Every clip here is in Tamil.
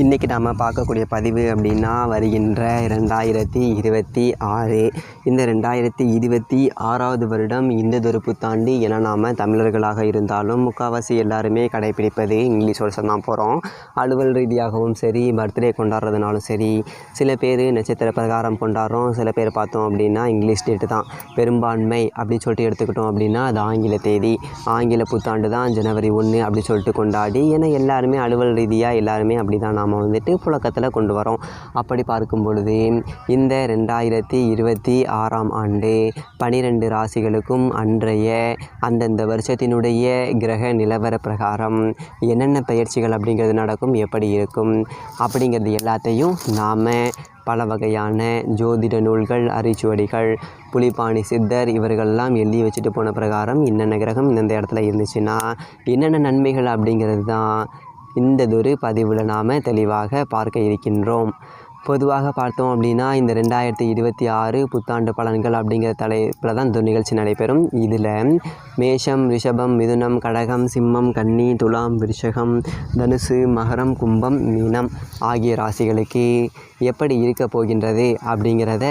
இன்றைக்கி நாம் பார்க்கக்கூடிய பதிவு அப்படின்னா வருகின்ற ரெண்டாயிரத்தி இருபத்தி ஆறு. இந்த ரெண்டாயிரத்தி இருபத்தி ஆறாவது வருடம் இந்ததொரு புத்தாண்டு என நாம் தமிழர்களாக இருந்தாலும் முக்கால்வாசி எல்லாருமே கடைப்பிடிப்பது இங்கிலீஷ் வருஷம் தான் போகிறோம் அலுவல் ரீதியாகவும் சரி பர்த்டே கொண்டாடுறதுனாலும் சரி சில பேர் நட்சத்திர பிரகாரம் கொண்டாடுறோம் சில பேர் பார்த்தோம் அப்படின்னா இங்கிலீஷ் டேட்டு தான். பெரும்பான்மை அப்படி சொல்லிட்டு எடுத்துக்கிட்டோம் அப்படின்னா அது ஆங்கில தேதி. ஆங்கில புத்தாண்டு தான் ஜனவரி ஒன்று அப்படி சொல்லிட்டு கொண்டாடி ஏன்னா எல்லாருமே அலுவல் ரீதியாக எல்லாருமே அப்படி தான் நாம் வந்துட்டு புழக்கத்தில் கொண்டு வரோம். அப்படி பார்க்கும் பொழுது இந்த ரெண்டாயிரத்தி இருபத்தி ஆறாம் ஆண்டு பனிரெண்டு ராசிகளுக்கும் அன்றைய அந்தந்த வருஷத்தினுடைய கிரக நிலவர பிரகாரம் என்னென்ன பயிற்சிகள் அப்படிங்கிறது நடக்கும் எப்படி இருக்கும் அப்படிங்கிறது எல்லாத்தையும் நாம் பல வகையான ஜோதிட நூல்கள் அரிச்சுவடிகள் புலிபாணி சித்தர் இவர்கள்லாம் எழுதி வச்சுட்டு போன பிரகாரம் என்னென்ன கிரகம் இந்தந்த இடத்துல இருந்துச்சுன்னா என்னென்ன நன்மைகள் அப்படிங்கிறது தான் இந்ததொரு பதிவில் நாம் தெளிவாக பார்க்க இருக்கின்றோம். பொதுவாக பார்த்தோம் அப்படின்னா இந்த ரெண்டாயிரத்தி இருபத்தி ஆறு புத்தாண்டு பலன்கள் அப்படிங்கிற தலைப்பில் தான் இந்த நிகழ்ச்சி நடைபெறும். இதில் மேஷம் ரிஷபம் மிதுனம் கடகம் சிம்மம் கன்னி துலாம் விருஷகம் தனுசு மகரம் கும்பம் மீனம் ஆகிய ராசிகளுக்கு எப்படி இருக்க போகின்றது அப்படிங்கிறத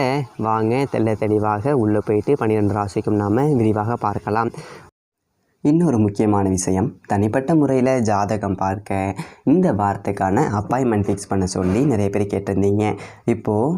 வாங்க தெள்ள தெளிவாக உள்ளே போயிட்டு பன்னிரெண்டு ராசிக்கும் நாம் விரிவாக பார்க்கலாம். இன்னொரு முக்கியமான விஷயம் தனிப்பட்ட முறையில் ஜாதகம் பார்க்க இந்த வாரத்துக்கான அப்பாயின்மெண்ட் ஃபிக்ஸ் பண்ண சொல்லி நிறைய பேர் கேட்டிருந்தீங்க. இப்போது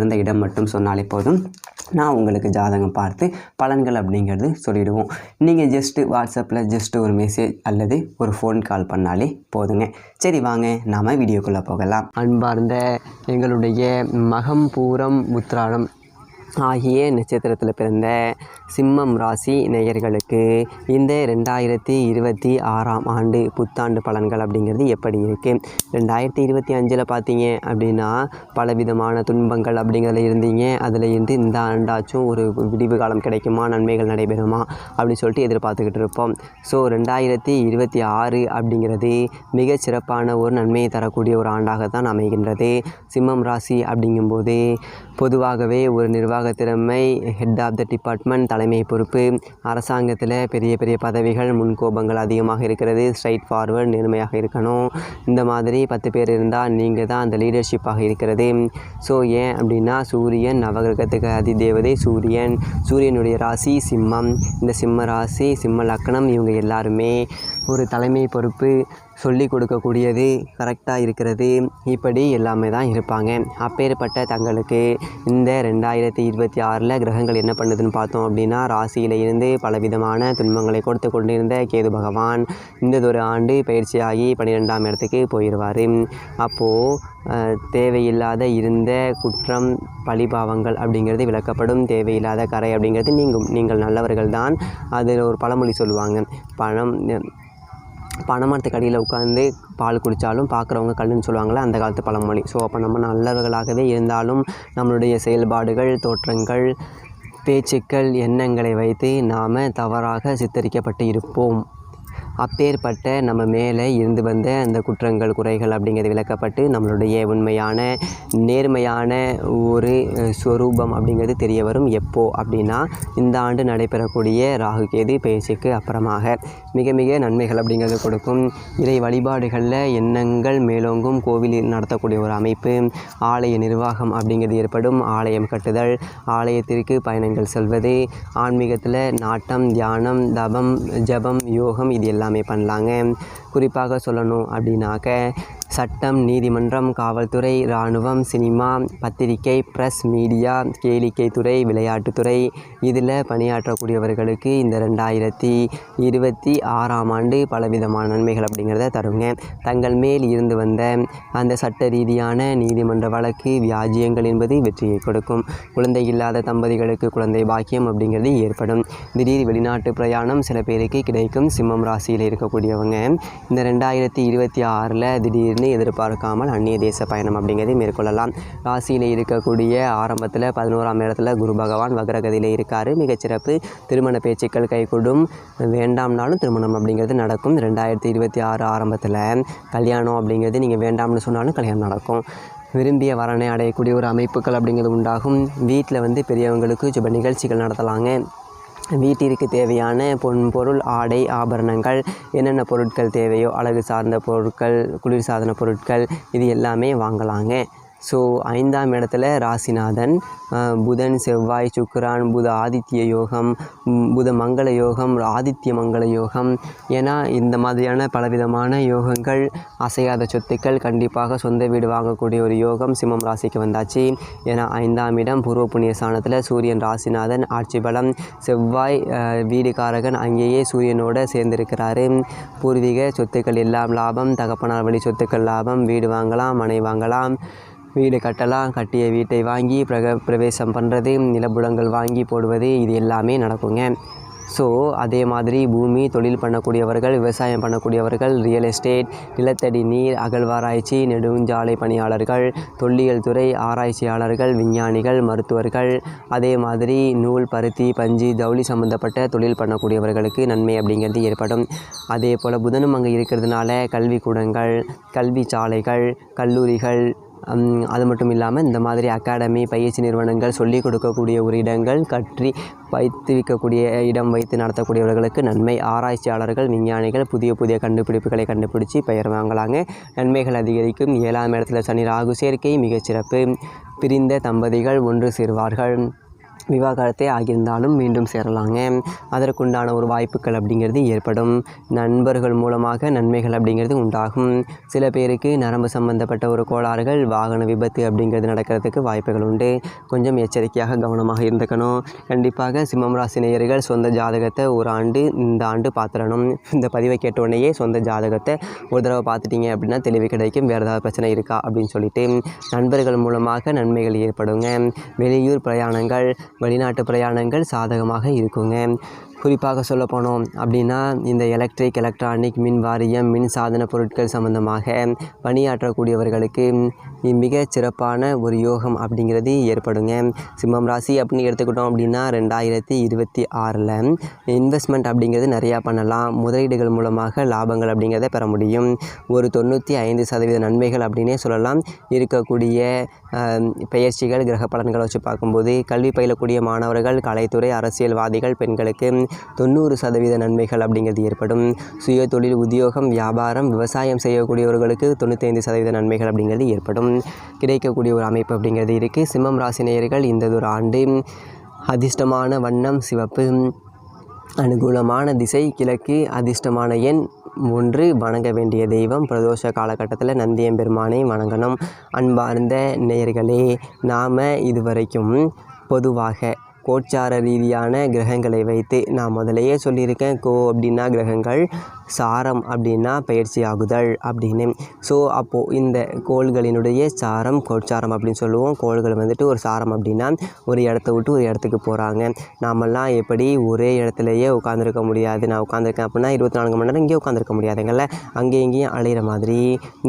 பிறந்த இடம் மட்டும் சொன்னாலே போதும். நான் உங்களுக்கு ஜாதகம் பார்த்து பலன்கள் அப்படிங்கிறது சொல்லிவிடுவோம் நீங்கள் ஜஸ்ட்டு வாட்ஸ்அப்பில் ஜஸ்ட்டு ஒரு மெசேஜ் அல்லது ஒரு ஃபோன் கால் பண்ணாலே போதுங்க. சரி வாங்க. நாம் வீடியோக்குள்ளே போகலாம். அன்பார்ந்த எங்களுடைய மகம் பூரம் உத்ராடம் ஆகிய நட்சத்திரத்தில் பிறந்த சிம்மம் ராசி நேயர்களுக்கு இந்த ரெண்டாயிரத்தி இருபத்தி ஆறாம் ஆண்டு புத்தாண்டு பலன்கள் அப்படிங்கிறது எப்படி இருக்குது ரெண்டாயிரத்தி இருபத்தி அஞ்சில் பார்த்தீங்க அப்படின்னா பலவிதமான துன்பங்கள் அப்படிங்கிறதுல இருந்தீங்க. அதில் இருந்து இந்த ஆண்டாச்சும் ஒரு விடிவு காலம் கிடைக்குமா? நன்மைகள் நடைபெறுமா? அப்படின்னு சொல்லிட்டு எதிர்பார்த்துக்கிட்டு இருப்போம். ஸோ ரெண்டாயிரத்தி இருபத்தி ஆறு அப்படிங்கிறது மிக சிறப்பான ஒரு நன்மையை தரக்கூடிய ஒரு ஆண்டாகத்தான் அமைகின்றது. சிம்மம் ராசி அப்படிங்கும்போது பொதுவாகவே ஒரு நிர்வாக திறமை ஹெட் ஆஃப் த டிபார்ட்மெண்ட் தலைமை பொறுப்பு அரசாங்கத்தில் பெரிய பெரிய பதவிகள் முன்கோபங்கள் அதிகமாக இருக்கிறது ஸ்ட்ரைட் ஃபார்வர்ட் நேர்மையாக இருக்கணும். இந்த மாதிரி பத்து பேர் இருந்தால் நீங்கள் தான் அந்த லீடர்ஷிப்பாக இருக்கிறது. ஸோ ஏன் அப்படின்னா சூரியன் நவகிரகத்துக்கு அதிதேவதை சூரியன். சூரியனுடைய ராசி சிம்மம். இந்த சிம்ம ராசி சிம்ம லக்கணம் இவங்க எல்லாருமே ஒரு தலைமை பொறுப்பு சொல்லி கொடுக்கக்கூடியது கரெக்டாக இருக்கிறது. இப்படி எல்லாமே தான் இருப்பாங்க. அப்பேற்பட்ட தங்களுக்கு இந்த ரெண்டாயிரத்தி இருபத்தி ஆறில் கிரகங்கள் என்ன பண்ணுதுன்னு பார்த்தோம் அப்படின்னா ராசியில் இருந்து பலவிதமான துன்பங்களை கொடுத்து கொண்டிருந்த கேது பகவான் இந்ததொரு ஆண்டு பயிற்சியாகி பன்னிரெண்டாம் இடத்துக்கு போயிடுவார் அப்போது தேவையில்லாத இருந்த குற்றம் பழிபாவங்கள் அப்படிங்கிறது விளக்கப்படும். தேவையில்லாத கரை அப்படிங்கிறது நீங்கும். நீங்கள் நல்லவர்கள் தான் அதில் ஒரு பழமொழி சொல்லுவாங்க. பணம் பனைமரத்துக்கு அடியில் உட்காந்து பால் குடித்தாலும் பார்க்குறவங்க கல்லுன்னு சொல்லுவாங்களே அந்த காலத்து பழமொழி. ஸோ அப்போ நம்ம நல்லவர்களாகவே இருந்தாலும் நம்மளுடைய செயல்பாடுகள் தோற்றங்கள் பேச்சுக்கள் எண்ணங்களை வைத்து நாம் தவறாக சித்தரிக்கப்பட்டு இருப்போம். அப்பேற்பட்ட நம்ம மேலே இருந்து வந்த அந்த குற்றங்கள் குறைகள் அப்படிங்கிறது விளக்கப்பட்டு நம்மளுடைய உண்மையான நேர்மையான ஒரு ஸ்வரூபம் அப்படிங்கிறது தெரிய வரும். எப்போ? அப்படின்னா இந்த ஆண்டு நடைபெறக்கூடிய ராகு கேது பயிற்சிக்கு அப்புறமாக. மிக மிக நன்மைகள் அப்படிங்கிறது கொடுக்கும். இறை வழிபாடுகளில் எண்ணங்கள் மேலோங்கும். கோவில் நடத்தக்கூடிய ஒரு அமைப்பு ஆலய நிர்வாகம் அப்படிங்கிறது ஏற்படும். ஆலயம் கட்டுதல் ஆலயத்திற்கு பயணங்கள் செல்வது ஆன்மீகத்தில் நாட்டம் தியானம் தபம் ஜபம் யோகம் இது எல்லாம் எல்லாமே பண்ணலாங்க. குறிப்பாக சொல்லணும் அப்படின்னாக்க சட்டம் நீதிமன்றம் காவல்துறை இராணுவம் சினிமா பத்திரிகை ப்ரெஸ் மீடியா கேளிக்கைத்துறை விளையாட்டுத்துறை இதில் பணியாற்றக்கூடியவர்களுக்கு இந்த ரெண்டாயிரத்தி இருபத்தி ஆறாம் ஆண்டு பலவிதமான நன்மைகள் அப்படிங்கிறத தருங்க. தங்கள் மேல் இருந்து வந்த அந்த சட்ட ரீதியான நீதிமன்ற வழக்கு வியாஜியங்கள் என்பது வெற்றியை கொடுக்கும். குழந்தை இல்லாத தம்பதிகளுக்கு குழந்தை பாக்கியம் அப்படிங்கிறது ஏற்படும். திடீர் வெளிநாட்டு பிரயாணம் சில பேருக்கு கிடைக்கும். சிம்மம் ராசியில் இருக்கக்கூடியவங்க. இந்த ரெண்டாயிரத்தி இருபத்தி ஆறில் திடீர்னு எதிர்பார்க்காமல் அந்நிய தேச பயணம் அப்படிங்கிறதை மேற்கொள்ளலாம். ராசியில் இருக்கக்கூடிய ஆரம்பத்தில் பதினோராம் இடத்துல குரு பகவான் வக்ரகதியில் இருக்கார். மிகச்சிறப்பு. திருமண பேச்சுக்கள் கைகூடும். வேண்டாம்னாலும் திருமணம் அப்படிங்கிறது நடக்கும். ரெண்டாயிரத்தி இருபத்தி ஆறு ஆரம்பத்தில் கல்யாணம் அப்படிங்கிறது நீங்கள் வேண்டாம்னு சொன்னாலும் கல்யாணம் நடக்கும். விரும்பிய வரனை அடையக்கூடிய ஒரு அமைப்புகள் அப்படிங்கிறது உண்டாகும். வீட்டில் வந்து பெரியவங்களுக்கு சுப நிகழ்ச்சிகள் நடத்தலாங்க. வீட்டிற்கு தேவையான பொன் பொருள் ஆடை ஆபரணங்கள் என்னென்ன பொருட்கள் தேவையோ அழகு சார்ந்த பொருட்கள் குளிர்சாதன பொருட்கள் இது எல்லாமே வாங்கலாங்க. ஸோ ஐந்தாம் இடத்துல ராசிநாதன் புதன் செவ்வாய் சுக்கரான் புத ஆதித்ய யோகம் புத மங்கள யோகம் ஆதித்ய மங்கள யோகம். ஏன்னா இந்த மாதிரியான பலவிதமான யோகங்கள் அசையாத சொத்துக்கள் கண்டிப்பாக சொந்த வீடு வாங்கக்கூடிய ஒரு யோகம் சிம்மம் ராசிக்கு வந்தாச்சு. ஏன்னா ஐந்தாம் இடம் பூர்வ புண்ணிய ஸ்தானத்தில் சூரியன் ராசிநாதன் ஆட்சி பலம். செவ்வாய் வீடுகாரகன் அங்கேயே சூரியனோட சேர்ந்திருக்கிறாரு. பூர்வீக சொத்துக்கள் எல்லாம் லாபம் தகப்பனார் வழி சொத்துக்கள் லாபம் வீடு வாங்கலாம் மனை வாங்கலாம். வீடு கட்டலாம் கட்டிய வீட்டை வாங்கி பிரக பிரவேசம் பண்ணுறது நிலப்புலங்கள் வாங்கி போடுவது இது எல்லாமே நடக்குங்க. ஸோ அதே மாதிரி பூமி தொழில் பண்ணக்கூடியவர்கள் விவசாயம் பண்ணக்கூடியவர்கள் ரியல் எஸ்டேட் நிலத்தடி நீர் அகழ்வாராய்ச்சி நெடுஞ்சாலை பணியாளர்கள் தொல்லியல் துறை ஆராய்ச்சியாளர்கள் விஞ்ஞானிகள் மருத்துவர்கள் அதே மாதிரி நூல் பருத்தி பஞ்சு ஜவுளி சம்மந்தப்பட்ட தொழில் பண்ணக்கூடியவர்களுக்கு நன்மை அப்படிங்கிறது ஏற்படும். அதே போல் புதனும் அங்கே இருக்கிறதுனால கல்விக்கூடங்கள் கல்வி சாலைகள் கல்லூரிகள் அது மட்டும் இல்லாமல் இந்த மாதிரி அகாடமி பயிற்சி நிறுவனங்கள் சொல்லிக் கொடுக்கக்கூடிய ஒரு இடங்கள் கற்றி வைத்துவிக்கக்கூடிய இடம் வைத்து நடத்தக்கூடியவர்களுக்கு நன்மை. ஆராய்ச்சியாளர்கள் விஞ்ஞானிகள் புதிய புதிய கண்டுபிடிப்புகளை கண்டுபிடிச்சி பெயர் வாங்கலாங்க. நன்மைகள் அதிகரிக்கும். ஏழாம் இடத்துல சனி ராகு சேர்க்கை மிகச்சிறப்பு. பிரிந்த தம்பதிகள் ஒன்று சேர்வார்கள். விவாகரத்தே ஆகியிருந்தாலும் மீண்டும் சேரலாங்க. அதற்குண்டான ஒரு வாய்ப்புகள் அப்படிங்கிறது ஏற்படும். நண்பர்கள் மூலமாக நன்மைகள் அப்படிங்கிறது உண்டாகும். சில பேருக்கு நரம்பு சம்பந்தப்பட்ட ஒரு கோளாறுகள் வாகன விபத்து அப்படிங்கிறது நடக்கிறதுக்கு வாய்ப்புகள் உண்டு. கொஞ்சம் எச்சரிக்கையாக கவனமாக இருந்துக்கணும். கண்டிப்பாக சிம்மம் ராசி நேயர்கள் சொந்த ஜாதகத்தை ஒரு ஆண்டு இந்த ஆண்டு பார்த்துடணும். இந்த பதிவை கேட்ட உடனேயே சொந்த ஜாதகத்தை ஒரு தடவை பார்த்துட்டீங்க அப்படின்னா தெளிவு கிடைக்கும். வேறு ஏதாவது பிரச்சனை இருக்கா அப்படின்னு சொல்லிட்டு நண்பர்கள் மூலமாக நன்மைகள் ஏற்படுங்க. வெளியூர் பிரயாணங்கள் வெளிநாட்டு பிரயாணங்கள் சாதகமாக இருக்குங்க. குறிப்பாக சொல்ல போனோம் அப்படின்னா இந்த எலக்ட்ரிக் எலக்ட்ரானிக் மின் வாரியம் மின் சாதன பொருட்கள் சம்பந்தமாக பணியாற்றக்கூடியவர்களுக்கு மிகச் சிறப்பான ஒரு யோகம் அப்படிங்கிறது ஏற்படுங்க. சிம்மம் ராசி அப்படின்னு எடுத்துக்கிட்டோம் அப்படின்னா ரெண்டாயிரத்தி இருபத்தி ஆறில் இன்வெஸ்ட்மெண்ட் அப்படிங்கிறது நிறையா பண்ணலாம். முதலீடுகள் மூலமாக லாபங்கள் அப்படிங்கிறத பெற முடியும். ஒரு தொண்ணூற்றி ஐந்து சதவீத நன்மைகள் அப்படின்னே சொல்லலாம். இருக்கக்கூடிய பயிற்சிகள் பெயர்ச்சிகள் கிரக பலன்களை வச்சு பார்க்கும்போது கல்வி பயிலக்கூடிய மாணவர்கள் கலைத்துறை அரசியல்வாதிகள் பெண்களுக்கு தொண்ணூறு சதவீத நன்மைகள் அப்படிங்கிறது ஏற்படும். சுய தொழில் உத்தியோகம் வியாபாரம் விவசாயம் செய்யக்கூடியவர்களுக்கு தொண்ணூத்தைந்து சதவீத நன்மைகள் அப்படிங்கிறது ஏற்படும். கிடைக்கக்கூடிய ஒரு அமைப்பு அப்படிங்கிறது இருக்குது சிம்மம் ராசி நேயர்கள் இந்த ஒரு ஆண்டு அதிர்ஷ்டமான வண்ணம் சிவப்பு அனுகூலமான திசை கிழக்கு அதிர்ஷ்டமான எண் ஒன்று. வணங்க வேண்டிய தெய்வம் பிரதோஷ காலகட்டத்தில் நந்தியம்பெருமானை வணங்கணும். அன்பார்ந்த நேயர்களே நாம் இதுவரைக்கும் பொதுவாக கோச்சார ரீதியான கிரகங்களை வைத்து நான் முதலையே சொல்லியிருக்கேன். கோ அப்படின்னா கிரகங்கள் சாரம் அப்படின்னா பயிற்சி ஆகுதல் அப்படின்னு. ஸோ அப்போது இந்த கோள்களினுடைய சாரம் கோட்சாரம் அப்படின்னு சொல்லுவோம். கோள்கள் வந்துட்டு ஒரு சாரம் அப்படின்னா ஒரு இடத்த விட்டு ஒரு இடத்துக்கு போகிறாங்க நாமெல்லாம் எப்படி ஒரே இடத்துலையே உட்காந்துருக்க முடியாது. நான் உட்காந்துருக்கேன் அப்படின்னா இருபத்தி நான்கு மணி நேரம் இங்கே உட்காந்துருக்க முடியாதுங்கள்ல. அங்கேயும் இங்கேயும் அலையிற மாதிரி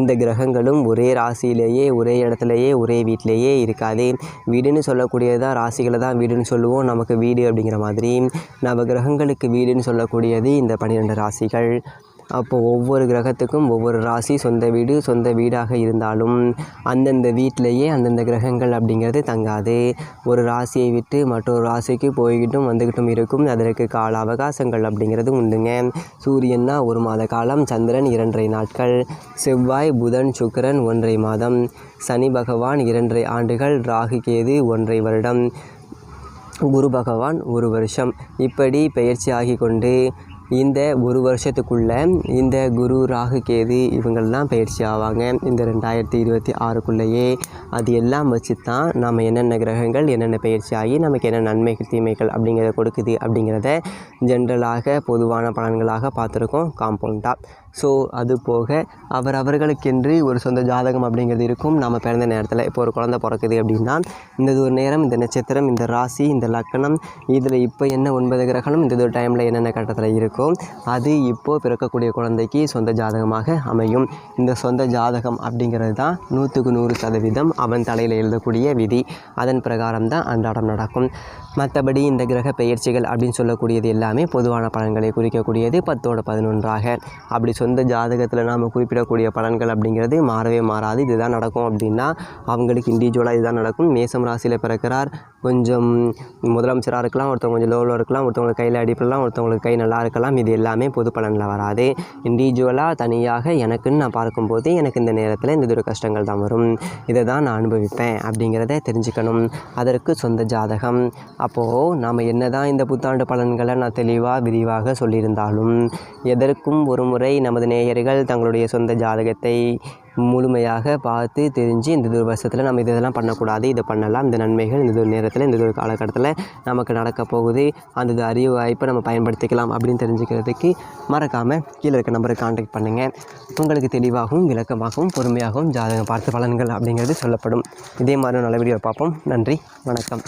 இந்த கிரகங்களும் ஒரே ராசியிலேயே ஒரே இடத்துலையே ஒரே வீட்டிலேயே இருக்காது. வீடுன்னு சொல்லக்கூடியதான் ராசிகளை தான் வீடுன்னு சொல்லுவோம். நமக்கு வீடு அப்படிங்கிற மாதிரி நவ கிரகங்களுக்கு வீடுன்னு சொல்லக்கூடியது இந்த பன்னிரெண்டு ராசிகள். அப்போது ஒவ்வொரு கிரகத்துக்கும் ஒவ்வொரு ராசி சொந்த வீடு சொந்த வீடாக இருந்தாலும் அந்தந்த வீட்டிலேயே அந்தந்த கிரகங்கள் அப்படிங்கிறது தங்காது. ஒரு ராசியை விட்டு மற்றொரு ராசிக்கு போய்கிட்டும் வந்துக்கிட்டும் இருக்கும். அதற்கு கால அவகாசங்கள் அப்படிங்கிறது உண்டுங்க. சூரியன்னா ஒரு மாத காலம் சந்திரன் இரண்டரை நாட்கள் செவ்வாய் புதன் சுக்கிரன் ஒன்றை மாதம் சனி பகவான் இரண்டரை ஆண்டுகள் ராகு கேது ஒன்றை வருடம் குரு பகவான் ஒரு வருஷம். இப்படி பெயர்ச்சி ஆகி கொண்டு இந்த ஒரு வருஷத்துக்குள்ளே இந்த குரு ராகு கேது இவங்கள்லாம் பயிற்சி ஆவாங்க. இந்த ரெண்டாயிரத்தி இருபத்தி ஆறுக்குள்ளேயே அது எல்லாம் வச்சு தான் நம்ம என்னென்ன கிரகங்கள் என்னென்ன பயிற்சி ஆகி நமக்கு என்ன நன்மைகள் தீமைகள் அப்படிங்கிறத கொடுக்குது அப்படிங்கிறத ஜென்ரலாக பொதுவான பலன்களாக பார்த்துருக்கோம். காம்பவுண்டாக ஸோ அது போக அவர் அவர்களுக்கென்று ஒரு சொந்த ஜாதகம் அப்படிங்கிறது இருக்கும். நம்ம பிறந்த நேரத்தில் இப்போ ஒரு குழந்தை பிறக்குது அப்படின்னா இந்த ஒரு நேரம் இந்த நட்சத்திரம் இந்த ராசி இந்த லக்கணம் இதில் இப்போ என்ன ஒன்பது கிரகணம் இந்த ஒரு டைமில் என்னென்ன கட்டத்தில் இருக்கோ அது இப்போது பிறக்கக்கூடிய குழந்தைக்கு சொந்த ஜாதகமாக அமையும். இந்த சொந்த ஜாதகம் அப்படிங்கிறது தான் நூற்றுக்கு நூறு சதவீதம் அவன் தலையில் எழுதக்கூடிய விதி. அதன் பிரகாரம் தான் அன்றாடம் நடக்கும். மற்றபடி இந்த கிரக பெயர்ச்சிகள் அப்படின்னு சொல்லக்கூடியது எல்லாமே பொதுவான பலன்களை குறிக்கக்கூடியது. பத்தோட பதினொன்றாக. அப்படி சொந்த ஜாதகத்தில் நாம் குறிப்பிடக்கூடிய பலன்கள் அப்படிங்கிறது மாறவே மாறாது. இதுதான் நடக்கும் அப்படின்னா அவங்களுக்கு இண்டிவிஜுவலாக இதுதான் நடக்கும். மேசம் ராசியில் பிறக்கிறார். கொஞ்சம் முதலமைச்சராக இருக்கலாம் ஒருத்தவங்க கொஞ்சம் லோவில் இருக்கலாம் ஒருத்தவங்களுக்கு கையில் அடிப்படலாம் ஒருத்தவங்களுக்கு கை நல்லா இருக்கலாம். இது எல்லாமே பொது பலனில் வராது. இண்டிவிஜுவலாக தனியாக எனக்குன்னு நான் பார்க்கும்போது எனக்கு இந்த நேரத்தில் இந்த ஒரு கஷ்டங்கள் தான் வரும். இதை தான் நான் அனுபவிப்பேன் அப்படிங்கிறத தெரிஞ்சுக்கணும். அதற்கு சொந்த ஜாதகம். அப்போது நாம் என்ன தான் இந்த புத்தாண்டு பலன்களை நான் தெளிவாக விரிவாக சொல்லியிருந்தாலும் எதற்கும் ஒரு முறை நமது நேயர்கள் தங்களுடைய சொந்த ஜாதகத்தை முழுமையாக பார்த்து தெரிஞ்சு இந்த ஒரு வருஷத்தில் நம்ம இது இதெல்லாம் பண்ணக்கூடாது இதை பண்ணலாம். இந்த நன்மைகள் இந்த ஒரு நேரத்தில் இந்த ஒரு காலகட்டத்தில் நமக்கு நடக்க போகுது. அந்த அறிவு வாய்ப்பை நம்ம பயன்படுத்திக்கலாம் அப்படின்னு தெரிஞ்சுக்கிறதுக்கு மறக்காமல் கீழே இருக்க நம்பரை காண்டாக்ட் பண்ணுங்கள் உங்களுக்கு தெளிவாகவும் விளக்கமாகவும் பொறுமையாகவும் ஜாதகம் பார்த்து பலன்கள் அப்படிங்கிறது சொல்லப்படும். இதே மாதிரி நல்ல வீடியோ பார்ப்போம். நன்றி. வணக்கம்.